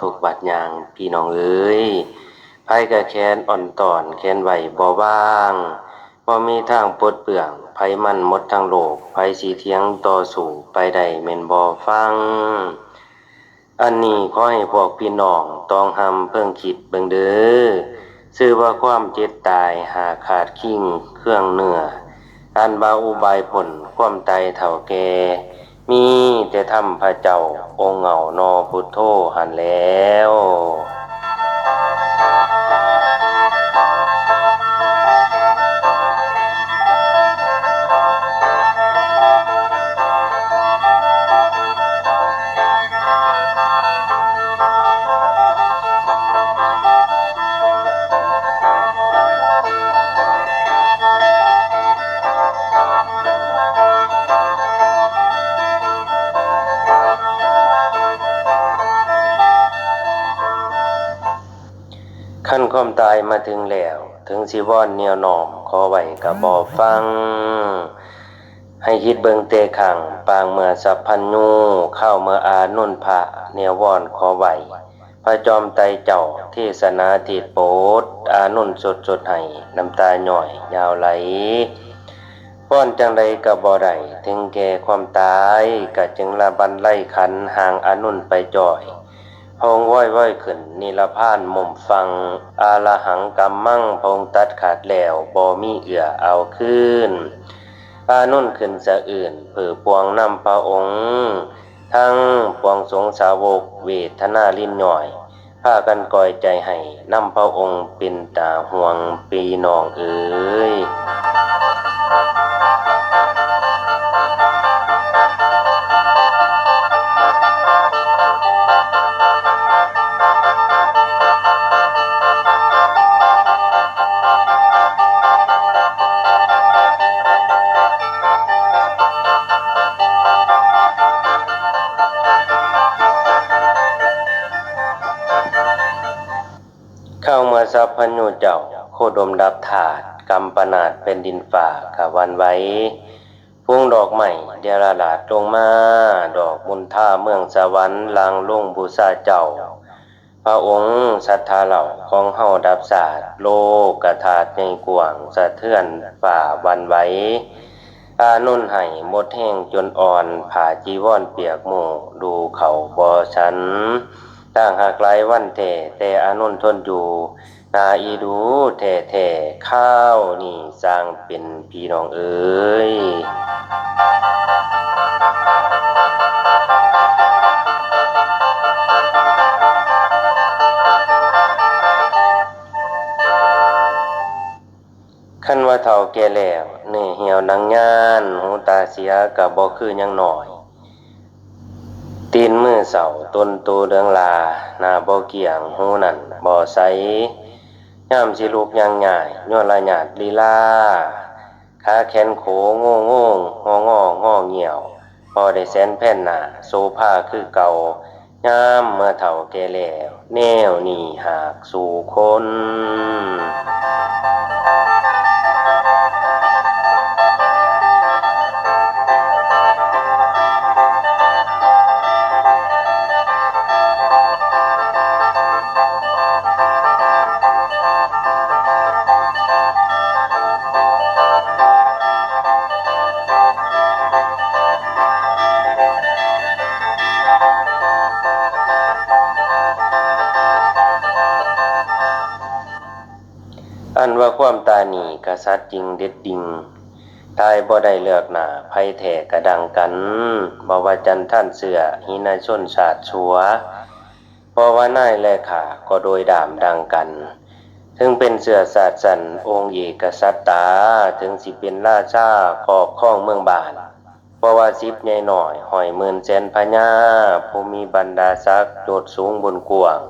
ถูกบาดยางพี่น้องเอ้ยไผก็แค้นอ่อนตอนแค้นไหวบ่ว่างบ่มีทางปลดเปลืองไผมันหมดทั้งโลกไผสิเถียงต่อสู้ไปได้แม่นบ่ฟัง อันนี้ขอให้พวกพี่น้องต้องหำเพิ่งคิดเบิ่งเด้อชื่อว่าความเจ็บตายหาขาดคิงเครื่องเนื้ออันบาอุบายผลความตายเท่าแก่ มีแต่ทำพระเจ้าองค์เหงานอพุทโธหันแล้ว ตายมาถึงแล้ว ถึงสิวอนเนียวนอมขอไว้กับบอฟัง ให้คิดเบิงเตขัง ปางเมื่อสัพพันญูเข้าเมื่ออานุนพระเนียวอนขอไว้พระจอมไตเจ้าเทศนาทิดโปดอานุนสดสดให้น้ำตาหน่อยยาวไหลป้อนจังใดกับบ่ได้ถึงแก่ความตายก็จึงละบันไล่ขันห่างอานุนไปจ่อย พงว้อยว้อยขึ้นนิลพานมุมฟัง อาละหังกำมั่งพงตัดขาดแล้วบ่มีเอื้อเอาคืนอานุ่นขึ้นสะอื่นเผื่อปวงนำพระองค์ ทั้งปวงสงสาวกเวทนาลิ้นหน่อยพากันก่อยใจให้นำพระองค์เป็นตาห่วงปีนองเอ๋ยามาสัพพัญญูเจ้า โคดมดับถาดกำปนาดเป็นดินฝ่ากะวันไว้พุ่งดอกใหม่เดยราลาดลงมา ดอกมุนท่าเมืองสวรรค์ลางลุ่งบูชาเจ้า พระองค์ศรัทธาเหล่าของเฮาดับศาสตร์โลกกระถาดในกวางสะเทือนฝ่าวันไว้อานุ่นไห้หมดแห้งจนอ่อนผ่าจีวรเปียกหมู่ดูเขาบอฉันต่างหากไกลวันเทแต่อานนท์ทนอยู่ นาอีดูแท่แท่ข้าวนี่สร้างเป็นพี่น้องเอ้ยคันว่าเฒ่าแก่แล้วเนื้อเหี่ยวนังย่านหูตาเสียก็บ่คือยังหน้อยตีนมือเสาต้นโตเดืองลาหน้าบ่เกี่ยงหูนั่นบ่ใส ย่ามสิลูกยังง่ายย้อนละหยาดลีลาขาแขนโขโง่โง่งององอเหี่ยว พอได้แสนแผ่นหนาโซภาคือเก่ายามเมื่อเถ่าแก่แล้ว แนวนี่หากสู่คนายนี่กษัตริย์จริงเด็ดดิ่งตายบ่ได้เลือกหนาภัยแท้กระดังกันบ่ว่าจันท่านเสือหินาชนชาติชัวเพราะว่านายและขาก็โดยด่ามดังกัน ถึงเป็นเสือศาสตร์สันองค์เอกษัตรตา ถึงสิเป็นราชาครอบครองเมืองบานเพราะว่าสิบใหญ่หน่อยหอยหมื่นแสนพญาผู้มีบรรดาศักดิ์โดดสูงบนกวาง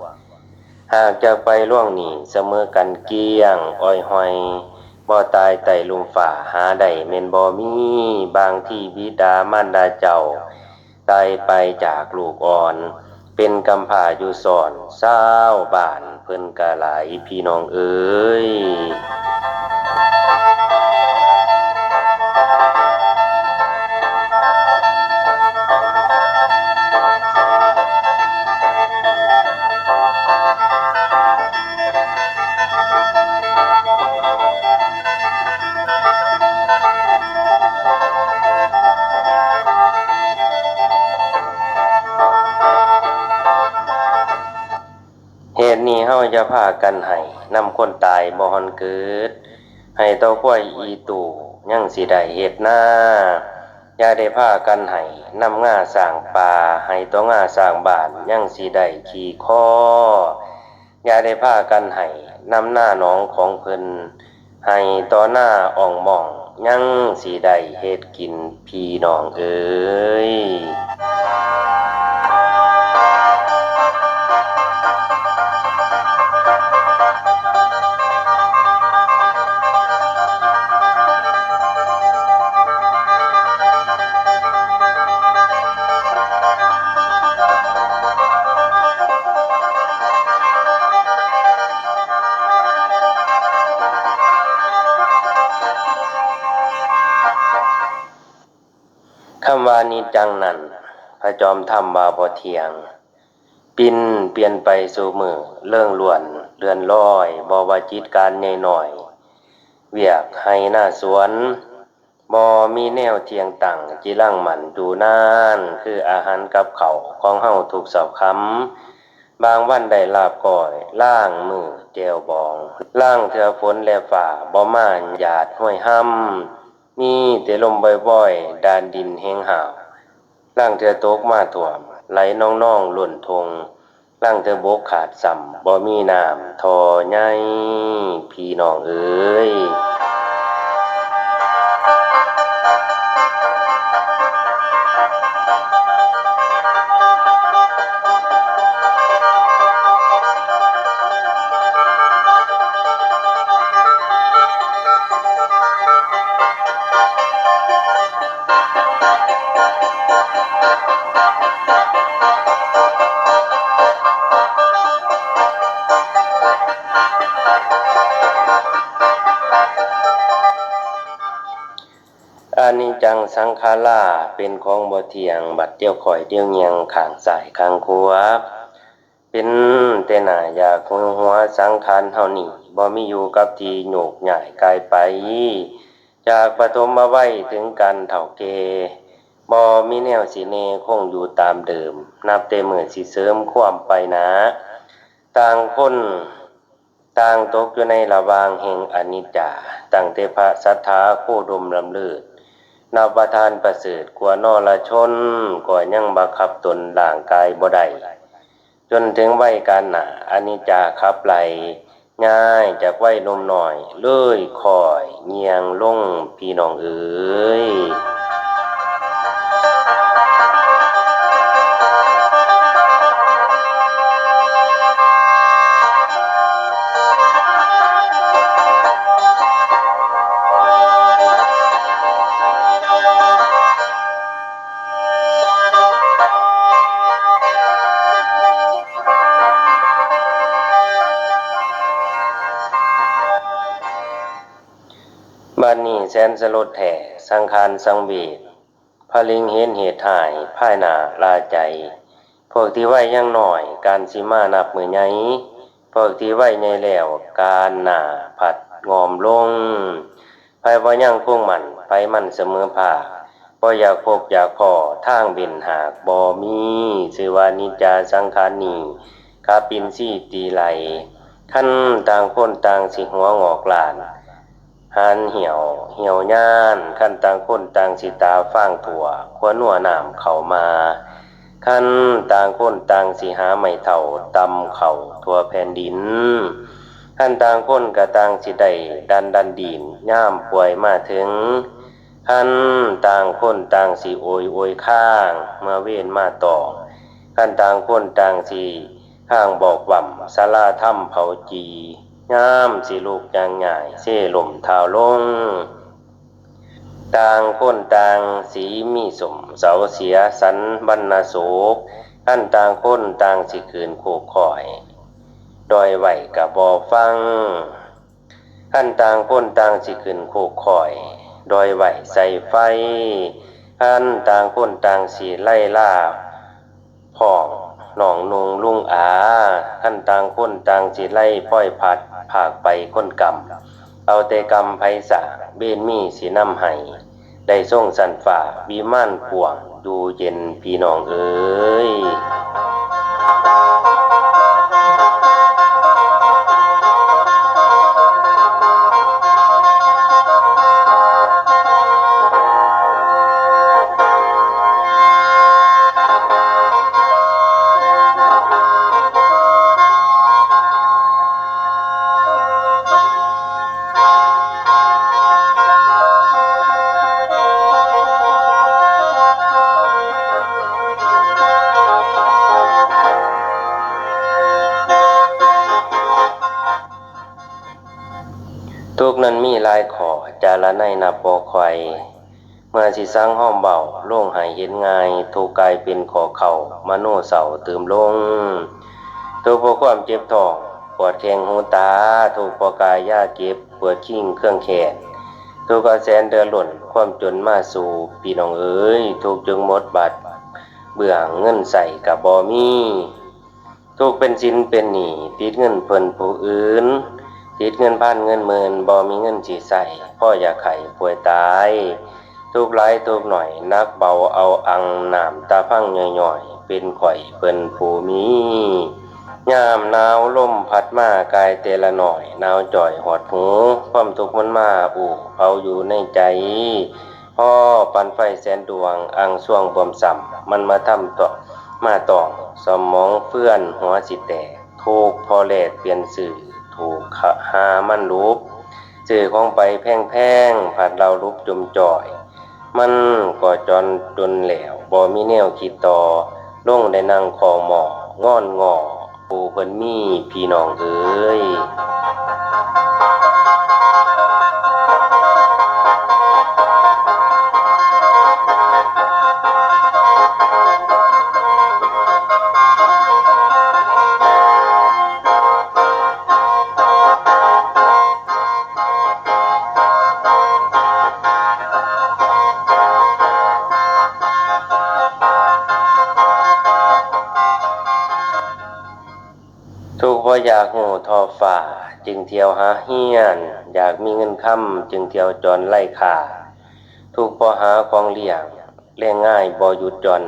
หากจะไปล่วงหนีเสมอกันเกี้ยงอ้อยหอย บ่ตายไต่ลุมฝ่าหาได้เมนบ่มีบางที่บิดามารดาเจ้า ตายไปจากลูกอ่อน เป็นกำพร้าอยู่สอนเศร้าบ้านเพิ่นกะหลายพี่น้องเอ้ย เฮาจะพากันให้นำคนตายบ่ฮอนเกิด ให้เต้าข้อยอีตู่ยังสิได้เฮ็ดหน้าอย่าได้พากันให้นำง่าสร้างป่าให้ตัวง่าสร้างบ้านยังสิได้ขี่คออย่าได้พากันให้นำหน้าหนองของเพิ่นให้ต่อหน้าอ่องหม่องยังสิได้เฮ็ดกินพี่น้องเอ้ย จอมธรรมบาบ่เทียง ปินเปลี่ยนไปสู่มือเรื่องล้วนเรือนลอยบ่ว่าจิตการใหญ่หน่อย เวียกให้หน้าสวนบ่มีแนวเทียงตั้งจิลังหมันดูนานคืออาหารกับเขาของเฮาถูกสอบคำบางวันได้ลาบก่อยล่างมือแจวบอง ล่างเถือฝนแลฝ่าบ่มาหยาดห้วยห้ำมีแต่ลมบ่อยๆดานดินแห้งหาว ล่างเธอโตกมาถ่วมไหลน้องๆหล่นทงล่างเธอบกขาดสัมบ่มีน้ำทอใหญ่พี่น้องเอ้ย จังสังขาราเป็นของบ่เที่ยง บัดเดียวข่อยเดียวเงียงข้างซ้ายข้างขวาเป็นแต่หน้าอยากหัวหัวสังขารเฮานี่บ่มีอยู่กับที่โยกย้ายกายไป จากปฐมวัยถึงการเฒ่าแก่บ่มีแนวสิแน่คงอยู่ตามเดิม นับแต่มื้อสิเสริมความไปนาต่างคนต่างตกอยู่ในระวางแห่งอนิจจาตั้งแต่พระสัทธาโคดมลำเลิศ นับประทานประเสริฐกว่านอละชนก็ยังบังคับตนร่างกายบ่ได้จนถึงวัยการหนาอนิจจาขับไหลง่ายจากวัยนมหน่อย เลยคอยเงียงลงพี่น้องเอ๋ย นี้แสนสลดแท้สังขารสังเวชพลิงเห็นเหตุหายภายหนาลาใจ พวกที่ไหวยังหน่อย การสิมานับมือใหญ่พวกที่ไหวใหญ่แล้วการหนาผัดงอมลงภายบ่ยังคงมันไปมันเสมอภาคบ่อยากพบอยากพอทางเบนหากบ่มีชื่อวานิจาสังขารนี้กาปินซี่ตีไหลขั้นต่างคนต่างสิหัวงอกลาน หันเหี่ยว เหี่ยวย่านขั้นต่างคนต่างสิตาฟางถั่วขวนัวน้ำเข้ามาขั้นต่างคนต่างสิหาไม่เท่าตำเข่าทั่วแผ่นดินขั้นต่างคนก็ต่างสิได้ดันดันดินย่ามป่วยมาถึงขั้นต่างคนต่างสิโอยโอยข้างเมื่อเว้นมาต่อขั้นต่างคนต่างสิข้างบอกว่ำสาราถ้ำเผาจี งามสิลูกยางใหญ่เส่ลมเท้าลง ต่างคนต่างสีมีสมเสาเสียสันบรรณโศกท่านต่างคนต่างสิคืนโคกคอย ดอยไหวกับบอฟังท่านต่างคนต่างสิคืนโคกคอย ดอยไหวใส่ไฟท่านต่างคนต่างสีไล่ล่าพ่อง หนองนงลุงอาขั้นต่างคนต่างสิไล่ป้อยพัดผากไปคนกรรม เอาแต่กำไพศาเบนมีสีน้ำไห้ได้ส่งสันฝ่าวิมานกวงดูเย็นพี่น้องเอ้ย ทุกนั้นมีลายขอจาละในนับบ่คอยเมื่อสิสร้างห้อมเบาโล่งหายเห็นง่ายทุกกลายเป็นขอเข่ามโนเสาเติมลงทุกพระความเจ็บท้องปวดแข้งหูตาทุกข์เพราะกายยาเก็บปวดขิ้งเครื่องแขนทุกข์เอาแสนเดือดร้อนความจนมาสู่พี่น้องเอ้ยทุกจึงหมดบัตรเบื่อเงินใส่กับบ่มีทุกเป็นสินเป็นหนี้ติดเงินเพิ่นผู้อื่น ติดเงินพันเงินหมื่นบ่มีเงินสิใส่พ่ออยาไข้ป่วยตาย ทุกข์หลายทุกหน่อย นักเบาเอาอังหน้ำตาพังย่อยๆ เป็นข่อยเพิ่นผู้มียามหนาวลมพัดมากายเตละหน่อยหนาวจ่อยหอดหูความทุกข์มันมาอู่เผาอยู่ในใจพ่อปันไฟแสนดวงอังช่วงบวมสัมมันมาทำต่อมาตองสมองเพื่อนหัวสิแตกถูกพอแลดเปลี่ยนสื่อูกขะหามันรูปสื่อของไปแพงๆผัดเรารูปจมจ่อย มันก็จนจนแหล้วบ่มีแนวคิดต่อลงได้นั่งคอหมองอนงอปูเพิ่นมีพี่น้องเอ้ย ทุกเพราะอยากหูทอฝ่า จึงเที่ยวหาเฮียน อยากมีเงินค้ำจึงเที่ยวจรไล่ขาทุกเพราะหาของเลี้ยงเลี้ยงง่ายบ่หยุดหย่อน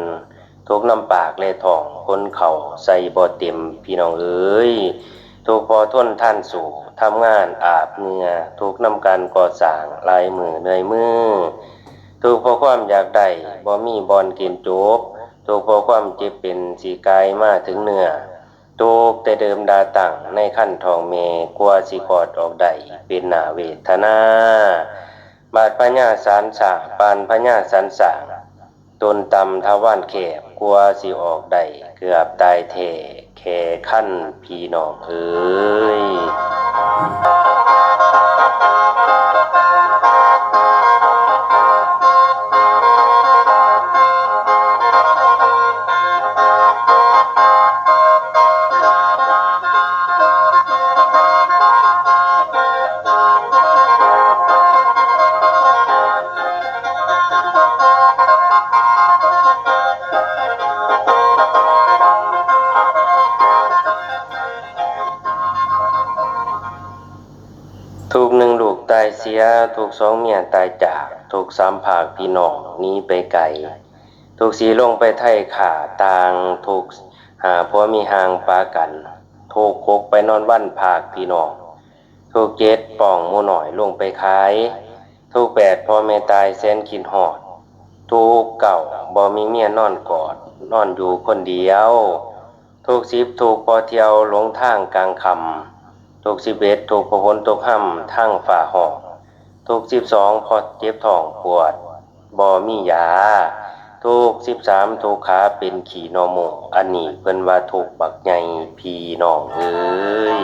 ทุกน้ำปากและท้องคนเข่าใส่บ่เต็มพี่น้องเอ้ยทุกพอทนท่านสู่ทำงานอาบเหงื่อทุกข์นำการก่อสร้างลายมือเหนื่อยมือทุกพราะความอยากได้บ่มีบอนกินจบทุกพราะความเจ็บเป็นสีกายมาถึงเนื้อ โกแต่เดิมดาตังในขั้นทองเมกลัวสิกอดออกได้เป็นหนาเวทนา บาดพญาสารสาปานพญาสารสางตนตำทวานแขบกลัวสิออกได้เกือบตายเทแค่ขั้นพี่น้องเอ้ย สองเมียตายจากถูกสามผากพี่น้องหนี้ไปไกลถูกสีลงไปไทยขาต่างถูกหาผัวมีหางปากันถูกคกไปนอนวันผากพี่น้องถูกเจ็ดป่องมูหน่อยลงไปขายถูกแปดพ่อแม่ตายแสนคินหอดถูกเก่าบ่มีเมียนอนกอดนอนอยู่คนเดียวถูกสิบถูกพอเที่ยวหลงทางกลางคำถูกสิบเอ็ดถูกประพลตกห้ำทั้งฝ่าหอก ถูกสิบสองพอเจ็บท้องปวดบ่มียาถูกสิบสามถูกขาเป็นขี่นอโมอันนี้เพิ่นว่าถูกบักใหญ่พี่น้องเอ้ย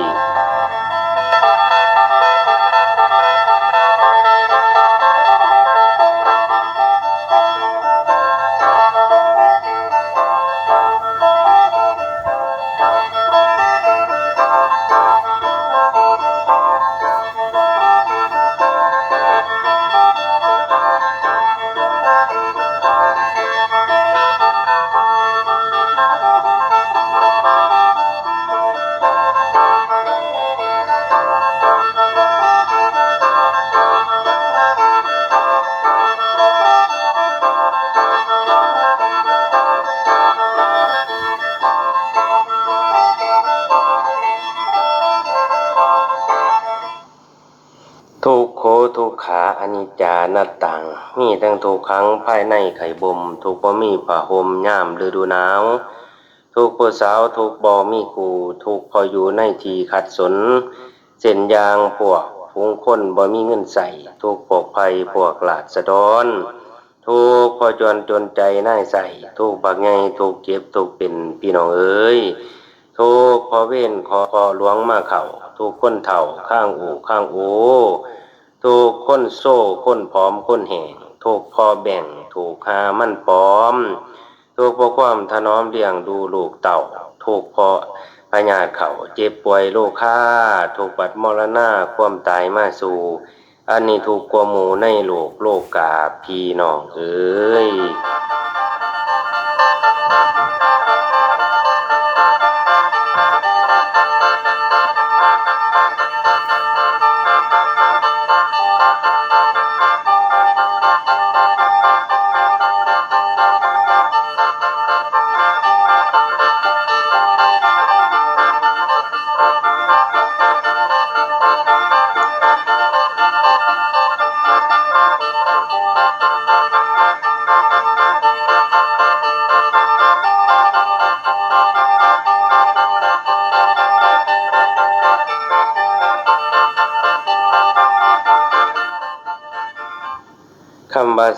นิจจานัตตังมีทั้งทุกขังภายในไข่บ่มทุกบ่มีผ้าห่มย่ามฤดูหนาว ทุกผู้สาวทุกบ่มีคู่ทุกพออยู่ในที่ขัดสน เส้นยางพวกฝูงคนบ่มีเงินใส่ ทุกพวกภัยพวกหลาดสะดอน ทุกพอจนจนใจน่ายใส่ ทุกบักไงทุกเก็บทุกเป็นพี่น้องเอ้ยทุกพอเว้นขอขอหลวงมาเข่าทุกคนเฒ่าข้างอูข้างโอ ถูกค้นโซ่ค้นผอมค้นแห่งถูกพอแบ่งถูกหามั่นปลอมถูกพอความถนอมเลี้ยงดูลูกเต่าถูกพอพญาเขาเจ็บป่วยโรคฆ่าถูกบัดมรณะความตายมาสู่อันนี้ถูกกว่าหมูในโลกโลกกาพี่น้องเอ้ย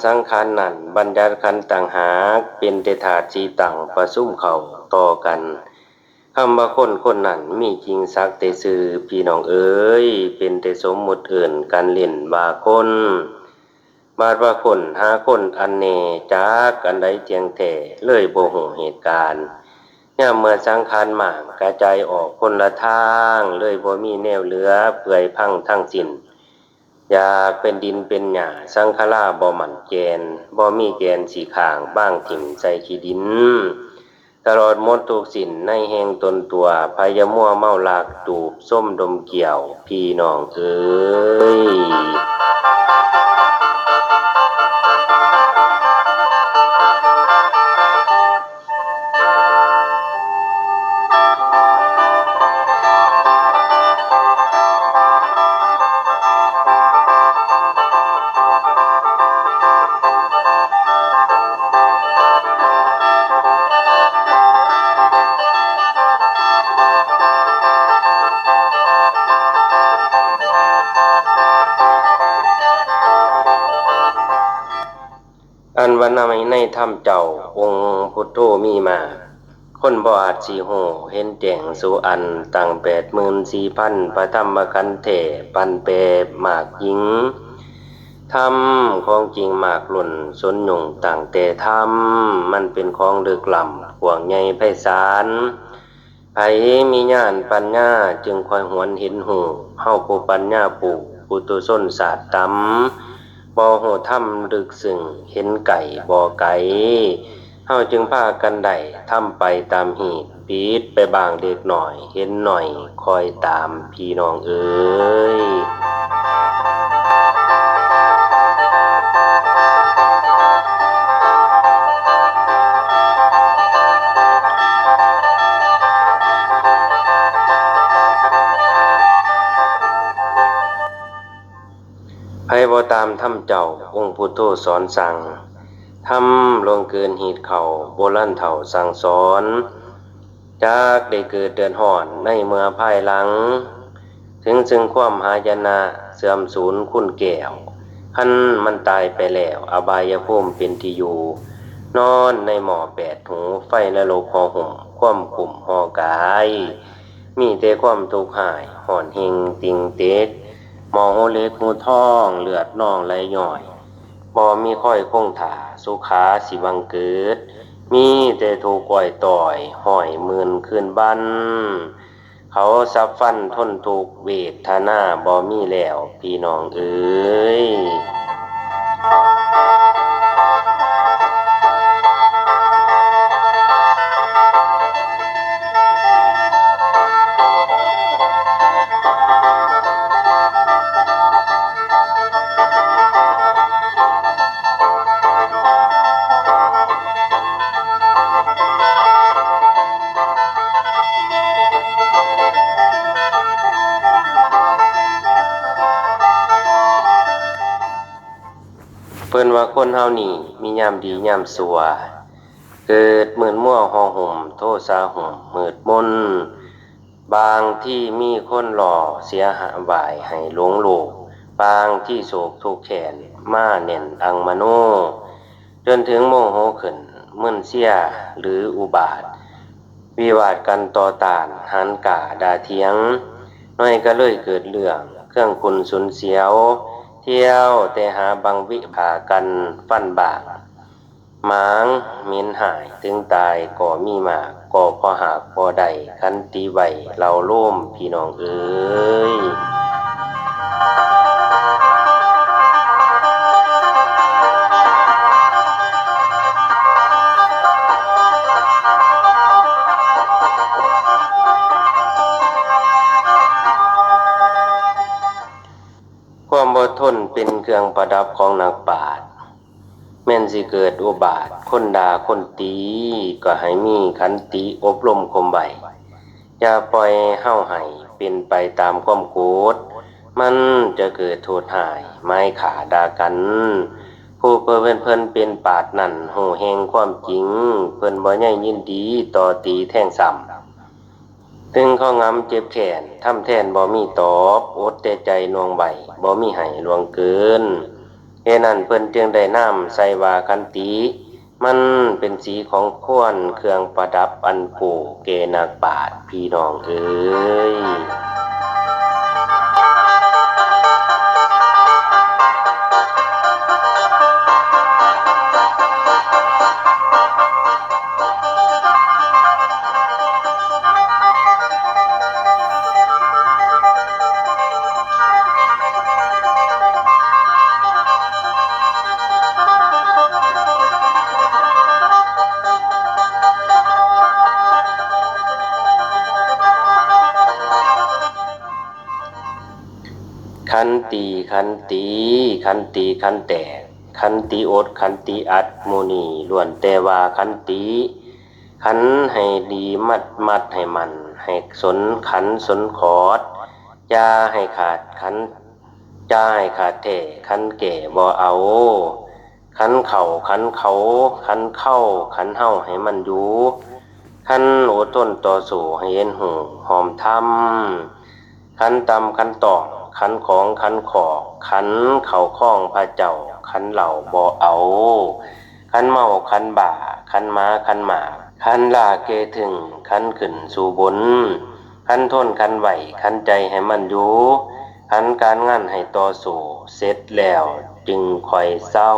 สังขารนั่นบัญญัติขันต่างหากเป็นแต่ธาตุสีต่างประซุ่มเขาต่อกันคำว่าคนคนนั้นมีจริงสักแต่ซื่อพี่น้องเอ๋ยเป็นแต่สมมุติเอื่นกันเล่นว่าคนมาดว่าคนหาคนอันเนจากอันใดเจียงแท้เลยโบ่ฮู้เหตุการณ์ยามเมื่อสังขารหมากกระจายออกคนละทางเลยบ่มีแนวเหลือเปื่อยพังทั้งสิ้น อยากเป็นดินเป็นหญ้าสังขลาบ่หมั่นแกนบ่มีแกนสีขางบ้างถิ่มใส่ขี้ดิน ตลอดมดทุกสินในแห่งตนตัวพายมัวเมาลากตูบส้มดมเกี่ยว พี่น้องเอ้ย วันนามในถ้ำเจ้าองค์พุทโธมีมา คนบ่อาจสีโหเห็นแจ้งสู่อันตั้งแปดหมื่นสี่พันพระธรรมกันเถปันเปหมากหญิงธรรมของจริงหมากหล่นสนหยุ่งต่างแต่ธรรมมันเป็นของลึกล้ำห่วงใหญ่ไพศาลไผมีญาณปัญญาจึงคอยหวนเห็นหูเฮาผู้ปัญญาปู่ปุตุส้นศาสตร์ตำ บ่โหถ้ำลึกซึ่งเห็นไก่บ่อไก่เฮาจึงพากันได้ทำไปตามเหตุปิดไปบางเด็กหน่อย เห็นหน่อยคอยตามพี่น้องเอ้ยามถ้ำเจ้าองค์พุทโธสอนสั่งทำลงเกินหีดเขาโบราณเฒ่าสั่งสอน จากได้เกิดเดือนห่อนในเมื่อภายหลัง ถึงซึ่งความหายนะเสื่อมสูญคุณแก้วคันมันตายไปแล้ว อบายภูมิเป็นที่อยู่ นอนในหมอแปดหูไฟนรกหอห่มความขุ่มหอกาย มีแต่ความทุกข์หายห่อนเฮงติงเต็ก หมอหูเล็กหูท้องเลือดนองไหลย่อยบ่มีค่อยคงถาสุขาสิบังเกิด มีแต่ถูกก่อยต่อยห้อยมื่นคืนบันเขาซับฟันทนทุกเวทนาบ่มีแล้ว พี่น้องเอ้ย คนเฮานี่มียามดียามสัว เกิดหมื่นมั่วหอห่ม โทษาห่มมืดมนบางที่มีคนหล่อเสียหาบายให้หลงโลก บางที่โศกทุกแขนมาเน่นอังมโน จนถึงโมโหขึ้นมึนเสียหรืออุบาท วิวาทกันต่อตานหันกาดาเทียง น้อยก็เลยเกิดเรื่องเครื่องคุณสุนเสียว เที่ยวแต่หาบังวิผากันฟันบากหมางมินหายถึงตายก่อมีมากก่อพอหากพอใดคันตีไวเราล่มพี่น้องเอ้ย ความอดทนเป็นเครื่องประดับของนักปราชญ์แม่นสิเกิดอุบาทคนด่าคนตีก็ให้มีขันติอบรมคมไว้อย่าปล่อยเฮ้าให้เป็นไปตามความโกรธมันจะเกิดโทษหายไม้ขาด่ากัน ผู้เพิ่นเพิ่นเป็นปาดนั่นหูแหงความจริง เพิ่นบ่ใหญ่ยินดีต่อตีแท่งซ้ำ ตึงข้องำเจ็บแขนทำแทนบ่มีตอบอดแต่ใจนวงใบบ่มีไห้ลวงเกินเหตุนั้นเพิ่นจึงได้น้ำใส่วาคันตีมันเป็นสีของข้วนเครื่องประดับอันปูเกนักบาทพี่น้องเอ้ย ขันตีขันตีขันแตกขันตีอดขันตีอัดโมนีล้วนแต่ว่าขันตีขันให้ดีมัดมัดให้มัน ให้สนขันสนขอดอย่าให้ขาดขันอย่าให้ขาดเทขันแก่บ่เอาขันเข่าขันเขาขันเข้าขันเฮาให้มันอยู่ขันโอดต้นต่อสู่ให้เห็นหูหอมทำขันตำขันตอก ขันของขันขอขันเข่าข้องพระเจ้า ขันเหล่าบ่เอาขันเมาขันบ่าขันม้าขันหมาขันลาเกถึงขันขึ้นสู่บนขันทนขันไหวขันใจให้มันอยู่ขันการงานให้ต่อสู่เสร็จแล้วจึงคอยเศร้า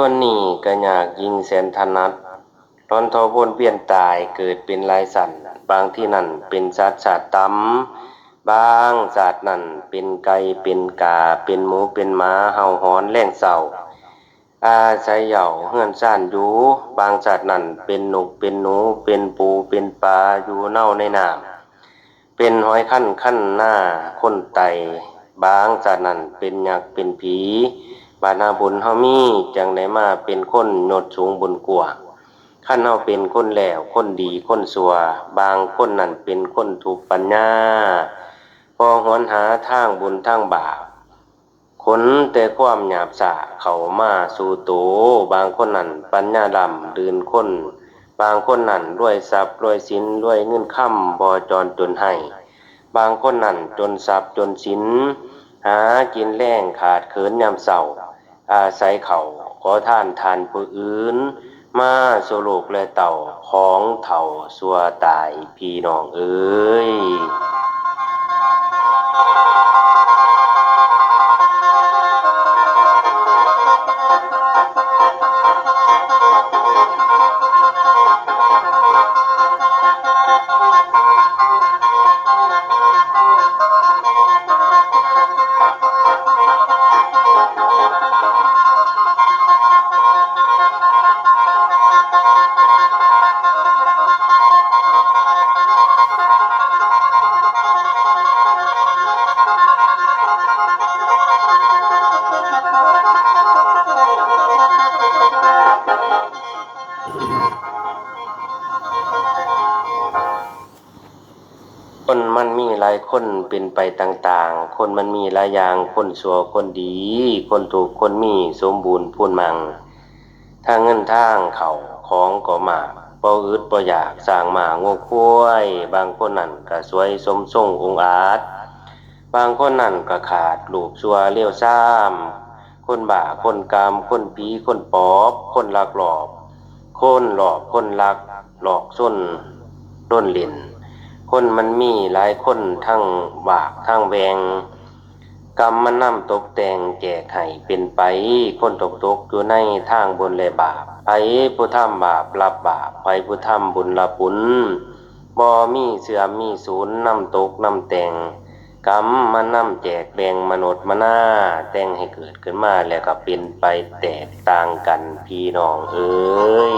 คนนี้ก็อยากยิงแสนธนัดตอนทอวนเปลี่ยนตายเกิดเป็นลายสันบางที่นั่นเป็นสัตว์สัตว์ตำบางสัตว์นั่นเป็นไก่เป็นกาเป็นหมูเป็นหมาเห่าหอนแล่งเศร้าอาศัยเหย่าเฮือนซ่านอยู่บางสัตว์นั่นเป็นหนกเป็นหนูเป็นปูเป็นปลาอยู่เน่าในน้ำเป็นหอยขั้นขั้นหน้าคนไตบางสัตว์นั่นเป็นยักษ์เป็นผี บานาบุญเฮามีจังได้มาเป็นคนโนดสูงบุญกว่าขั้นเฮาเป็นคนแล้วคนดีคนสัว บางคนนั่นเป็นคนถูกปัญญา พอหวนหาทางบุญทางบาปขนแต่ความหยาบสะเขามาสู่โตบางคนนั่นปัญญาลำดืนคน บางคนนั่นรวยทรัพย์รวยสินรวยเงินค่ำบ่จรจนให้ บางคนนั่นจนทรัพย์จนสินหากินแรงขาดเขินยามเศร้า อาศัยเขาขอท่านทานผู้อื่น มาสโลกและเต่าของเถ่าสัวตายพี่น้องเอ้ย เป็นไปต่างๆ คนมันมีหลายอย่าง คนสัวคนดี คนถูกคนมีสมบูรณ์พูนมังทางเงินทางเขาของก็มากบ่อึดบ่อยากสร้างหมาโง่คุ้ยบางคนนั่นก็สวยสมทรงองอาจ บางคนนั่นก็ขาดรูปสัวเลี้ยวซ้ำคนบ้าคนกามคนผีคนปอบ คนลักหลอบ คนหลอกคนลักหลอกส้นด้นเล่น คนมันมีหลายคนทั้งบากทั้งแวงกรรมมันนำตกแต่งแจกให้เป็นไป คนตกตกอยู่ในทางบนและบาปไผผู้ทำบาปรับบาปไผผู้ทำบุญรับบุญบ่มีเสื่อมมีศูนย์นำตกนำแต่งกรรมมันนำแจกแบ่งมนุษย์มาหน้าแต่งให้เกิดขึ้นมาแล้วก็เป็นไปแตกต่างกันพี่น้องเอ้ย